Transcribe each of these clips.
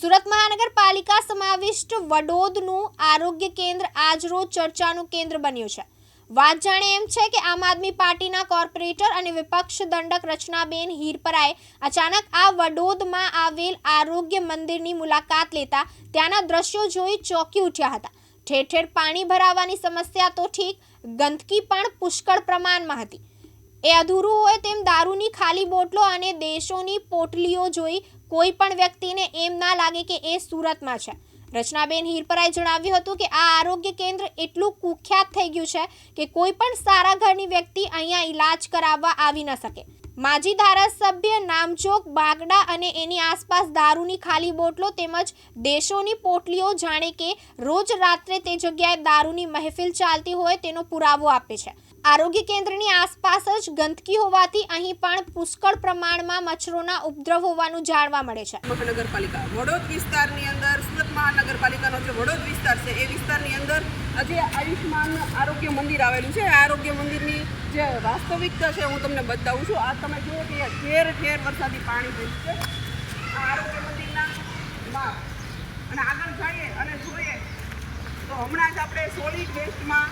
સુરત મહાનગરપાલિકા સમાવિષ્ટ વડોદનું આરોગ્ય કેન્દ્ર આજરોજ ચર્ચાનું કેન્દ્ર બન્યું છે. વાત જાણે એમ છે કે આમ આદમી પાર્ટીના કોર્પોરેટર અને વિપક્ષ દંડક રચનાબેન હીરપરાએ અચાનક આ વડોદમાં આવેલ આરોગ્ય મંદિરની મુલાકાત લેતા ત્યાંના દ્રશ્યો જોઈ ચોંકી ઉઠ્યા હતા. ઠેર ઠેર પાણી ભરાવાની સમસ્યા તો ઠીક, ગંદકી પણ પુષ્કળ પ્રમાણમાં હતી. એ અધૂરું હોય તેમ દારૂની ખાલી બોટલો અને દેશોની પોટલીઓ જોઈ કોઈ પણ વ્યક્તિને એમ ના લાગે કે એ સુરતમાં છે. રચનાબેન હિરપરાએ જણાવ્યું હતું કે આ આરોગ્ય કેન્દ્ર એટલું કુખ્યાત થઈ ગયું છે કે કોઈ પણ સારા ઘરની વ્યક્તિ અહીંયા ઈલાજ કરાવવા આવી ન શકે. માજી ધારાસભ્ય નામચોક બાગડા અને એની આસપાસ દારૂની ખાલી બોટલો તેમજ દેશોની પોટલીઓ જાણે કે રોજ રાત્રે તે જગ્યાએ દારૂની મહેફિલ ચાલતી હોય તેનો પુરાવો આપે છે. આરોગ્ય કેન્દ્રની આસપાસ જ ગંદકી હોવાથી અહીં પણ પુષ્કળ પ્રમાણમાં મચ્છરોના ઉપદ્રવ હોવાનું જાણવા મળે છે. મહાનગરપાલિકા, વડોદ વિસ્તારની અંદર, સુરત મહાનગરપાલિકાનો જે વડોદ વિસ્તાર છે, એ વિસ્તારની અંદર આજે આયુષ્માન આરોગ્ય મંદિર આવેલું છે. આરોગ્ય મંદિરની જે વાસ્તવિકતા છે હું તમને બતાવું છું. આ તમે જુઓ કે ઠેર ઠેર વરસાદી પાણી ભર્યું છે. આરોગ્ય મંદિરના અને આગળ જઈએ અને જોઈએ તો હમણાં જ આપણે સોલિડ વેસ્ટમાં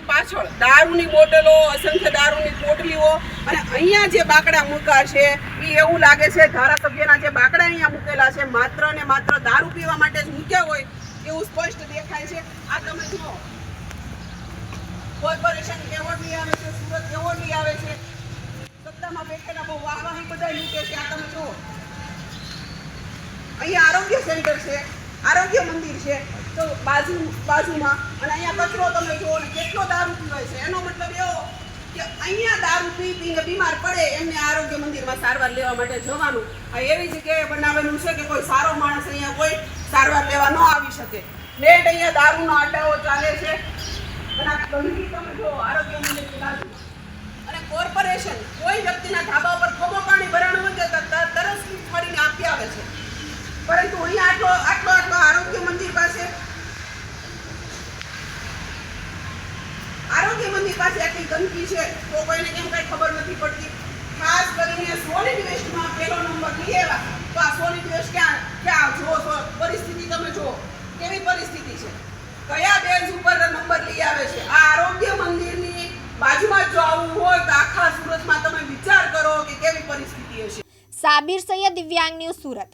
પાછળ દારૂની બોટલો, અસંખ્ય દારૂની પોટલીઓ અને અહીંયા જે બાકડા મૂકા છે, એ એવું લાગે છે, ધારાસભ્યના જે બાકડા અહીંયા મૂકેલા છે, માત્ર ને માત્ર દારૂ પીવા માટે જ મૂક્યા હોય, એવું સ્પષ્ટ દેખાય છે. આ તમે જુઓ કોર્પોરેશન એવોર્ડ લઈ આવે છે, સુરત એવોર્ડની આવે છે. સત્તામાં બેઠેલા બહુ વાહવાહી બધા લૂંટે છે, આ તમે જુઓ. અહીંયા આરોગ્ય સેન્ટર છે, આરોગ્ય મંદિર છે, તો બાજુ, બાજુમાં. અને અહીંયા કચરો તમે જુઓ ને કેટલો દારૂ પીવાય છે. એનો મતલબ એવો કે અહીંયા દારૂ પી પીને બીમાર પડે એમને આરોગ્ય મંદિરમાં સારવાર લેવા માટે જવાનું. આ એવી જગ્યાએ બનાવેલું છે કે કોઈ સારો માણસ અહીંયા કોઈ સારવાર લેવા ન આવી શકે. નેટ અહીંયા દારૂનો અડ્ડાઓ ચાલે છે. આરોગ્ય મંદિર પાસે આટલી ગંદકી છે તો કોઈને કેમ કઈ ખબર નથી પડતી? ખાસ કરીને સોલિડ વેસ્ટમાં લઈ આવ્યા. તો આ સોલિડ વેસ્ટ ક્યાં ક્યાં? જુઓ પરિસ્થિતિ તમે જુઓ. કેવી પરિસ્થિતિ છે? કયા નંબર લઈ આવે છે. આ આરોગ્ય મંદિરની બાજુમાં જો આવું હોય તો આખા સુરતમાં તમે વિચાર કરો કે કેવી પરિસ્થિતિ હશે. સાબિર સૈયદ દિવ્યાંગ ન્યૂઝ સુરત.